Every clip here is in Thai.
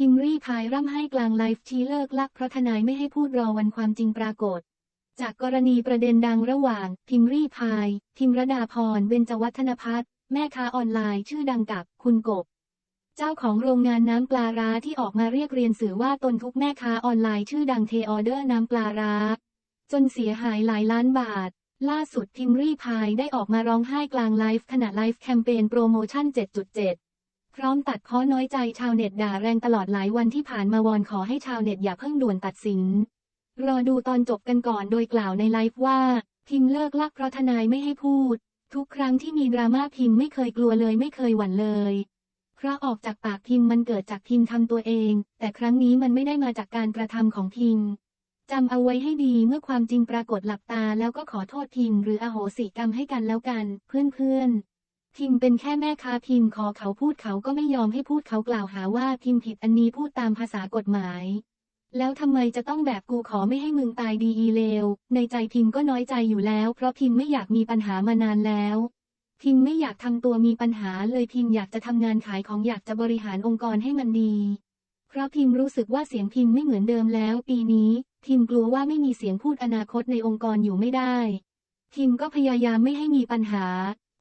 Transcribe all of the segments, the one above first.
พิมรี่พายร่ำให้กลางไลฟ์ชี้เลิกลักเพราะทนายไม่ให้พูดรอวันความจริงปรากฏ จากกรณีประเด็นดังระหว่างพิมรี่พาย พิมรดาพรเบญจวัฒนพัฒน์แม่ค้าออนไลน์ชื่อดังกับคุณกบ เจ้าของโรงงานน้ำปลาร้าที่ออกมาเรียกเรียนสื่อว่าตนทุกแม่ค้าออนไลน์ชื่อดังเทออเดอร์น้ำปลาร้า จนเสียหายหลายล้านบาท ล่าสุดพิมรี่พายได้ออกมาร้องไห้กลางไลฟ์ขณะไลฟ์แคมเปญโปรโมชั่น 7.7 พร้อมตัดพ้อน้อยใจชาวเน็ตด่าแรงตลอดหลายวันที่ผ่านมาวอนขอให้ชาวเน็ตอย่าเพิ่งด่วนตัดสิน รอดูตอนจบกันก่อนโดยกล่าวในไลฟ์ว่า พิมเลิกลักเพราะทนายไม่ให้พูด ทุกครั้งที่มีดราม่าพิมไม่เคยกลัวเลยไม่เคยหวั่นเลย เพราะออกจากปากพิมมันเกิดจากพิมทำตัวเอง แต่ครั้งนี้มันไม่ได้มาจากการกระทำของพิมจำเอาไว้ให้ดีเมื่อความจริงปรากฏหลับตาแล้วก็ขอโทษพิมหรืออโหสิกรรมให้กันแล้วกัน เพื่อนๆ พิมเป็นแค่แม่ค้าพิมขอเขาพูดเขาก็ไม่ยอมให้พูดเขากล่าวหาว่าพิมผิดอันนี้พูดตามภาษากฎหมาย แล้วทำไมจะต้องแบบกูขอไม่ให้มึงตายดีอีเลว ในใจพิมก็น้อยใจอยู่แล้ว เพราะพิมไม่อยากมีปัญหามานานแล้วพิมไม่อยากทำตัวมีปัญหาเลยพิมอยากจะทำงานขายของอยากจะบริหารองค์กรให้มันดี เพราะพิมรู้สึกว่าเสียงพิมไม่เหมือนเดิมแล้ว ปีนี้ พิมกลัวว่าไม่มีเสียงพูดอนาคตในองค์กรอยู่ไม่ได้ พิมก็พยายามไม่ให้มีปัญหา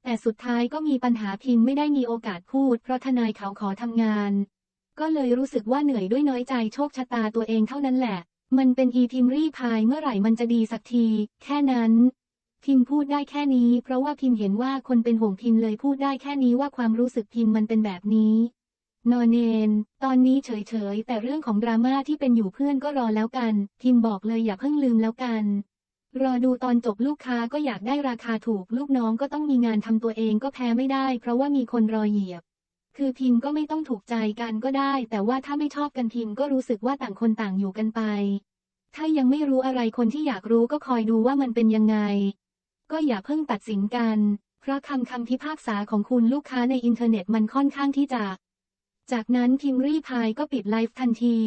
แต่สุดท้ายก็มีปัญหาพิมไม่ได้มีโอกาสพูด เพราะทนายเขาขอทำงาน ก็เลยรู้สึกว่าเหนื่อยด้วยน้อยใจโชคชะตาตัวเองเท่านั้นแหละ มันเป็นอีพิมรีพายเมื่อไหร่มันจะดีสักที แค่นั้น พิมพูดได้แค่นี้ เพราะว่าพิมเห็นว่าคนเป็นห่วงพิมเลยพูดได้แค่นี้ว่าความรู้สึกพิมมันเป็นแบบนี้นอนเนน ตอนนี้เฉยๆ แต่เรื่องของดราม่าที่เป็นอยู่เพื่อนก็รอแล้วกัน พิมบอกเลยอย่าเพิ่งลืมแล้วกัน รอดูตอนจบลูกค้าก็อยากได้ราคาถูกลูกน้องก็ต้องมีงานทำตัวเองก็แพ้ไม่ได้ เพราะว่ามีคนรอเหยียบ คือพิมก็ไม่ต้องถูกใจกันก็ได้ แต่ว่าถ้าไม่ชอบกันพิมก็รู้สึกว่าต่างคนต่างอยู่กันไป ถ้ายังไม่รู้อะไรคนที่อยากรู้ก็คอยดูว่ามันเป็นยังไง ก็อย่าเพิ่งตัดสินกัน เพราะคำคำพิพากษาของคุณลูกค้าในอินเทอร์เน็ตมันค่อนข้างที่จะ จากนั้นพิมรี่พายก็ปิดไลฟ์ทันที